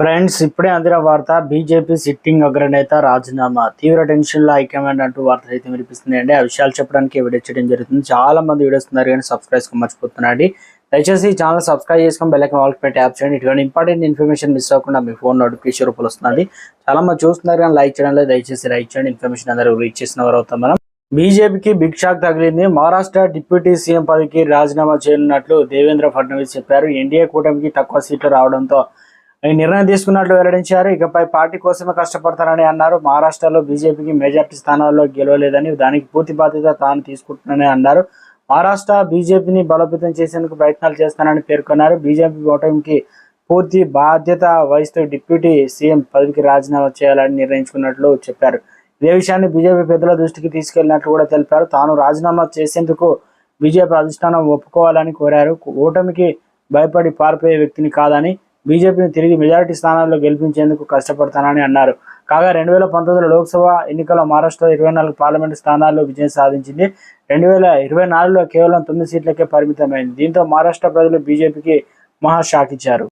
Friends ఇప్పుడే అందిన వార్త బీజేపీ సిట్టింగ్ అగ్రనేత రాజీనామా. తీవ్ర టెన్షన్లో హైకమాండ్ అంటూ వార్తలు అయితే వినిపిస్తున్నాయండి. ఆ విషయాలు చెప్పడానికి వీడియో చేయడం జరుగుతుంది. చాలా మంది వీడియోస్ ఉన్నారు కానీ సబ్స్క్రైబ్ మర్చిపోతున్నాడు దయచేసి ఈ ఛానల్ సబ్స్క్రైబ్ చేసుకొని బెల్ వాళ్ళకి పెట్టి యాప్ చేయండి. ఇటువంటి ఇంపార్టెంట్ ఇన్ఫర్మేషన్ మిస్ అవ్వకుండా మీ ఫోన్ నోటిఫికేషన్ రూపంలో వస్తుంది చాలా మంది చూస్తున్నారు కానీ లైక్ చేయడం లేదు. దయచేసి లైక్ చేయండి. ఇన్ఫర్మేషన్ అందరూ రీచ్ చేసిన వారు అవుతాం మనం. బీజేపీకి బిగ్ షాక్ తగిలింది. మహారాష్ట్ర డిప్యూటీ సీఎం పదవికి రాజీనామా చేయనున్నట్లు దేవేంద్ర ఫడ్నవీస్ చెప్పారు. ఎన్డీఏ కూటమికి తక్కువ సీట్లు రావడంతో ఈ నిర్ణయం తీసుకున్నట్లు వెల్లడించారు. ఇకపై పార్టీ కోసమే కష్టపడతారని అన్నారు. మహారాష్ట్రలో బీజేపీకి మెజార్టీ స్థానాల్లో గెలవలేదని దానికి పూర్తి బాధ్యత తాను తీసుకుంటున్నానని అన్నారు. మహారాష్ట్ర బీజేపీని బలోపేతం చేసేందుకు ప్రయత్నాలు చేస్తానని పేర్కొన్నారు. బీజేపీ ఓటమికి పూర్తి బాధ్యత వహిస్తూ డిప్యూటీ సీఎం పదవికి రాజీనామా చేయాలని నిర్ణయించుకున్నట్లు చెప్పారు. ఇదే విషయాన్ని బీజేపీ పెద్దల దృష్టికి తీసుకెళ్ళినట్లు కూడా తెలిపారు. తాను రాజీనామా చేసేందుకు బీజేపీ అధిష్టానం ఒప్పుకోవాలని కోరారు. ఓటమికి భయపడి పారిపోయే వ్యక్తిని కాదని బీజేపీని తిరిగి మెజారిటీ స్థానాల్లో గెలిపించేందుకు కష్టపడతానని అన్నారు. కాగా రెండు వేల పంతొమ్మిదిలో లోక్సభ ఎన్నికల్లో మహారాష్ట్ర ఇరవై నాలుగు పార్లమెంటు స్థానాల్లో విజయం సాధించింది. రెండు వేల ఇరవై నాలుగులో కేవలం తొమ్మిది సీట్లకే పరిమితమైంది. దీంతో మహారాష్ట్ర ప్రజలు బీజేపీకి మహా షాక్ ఇచ్చారు.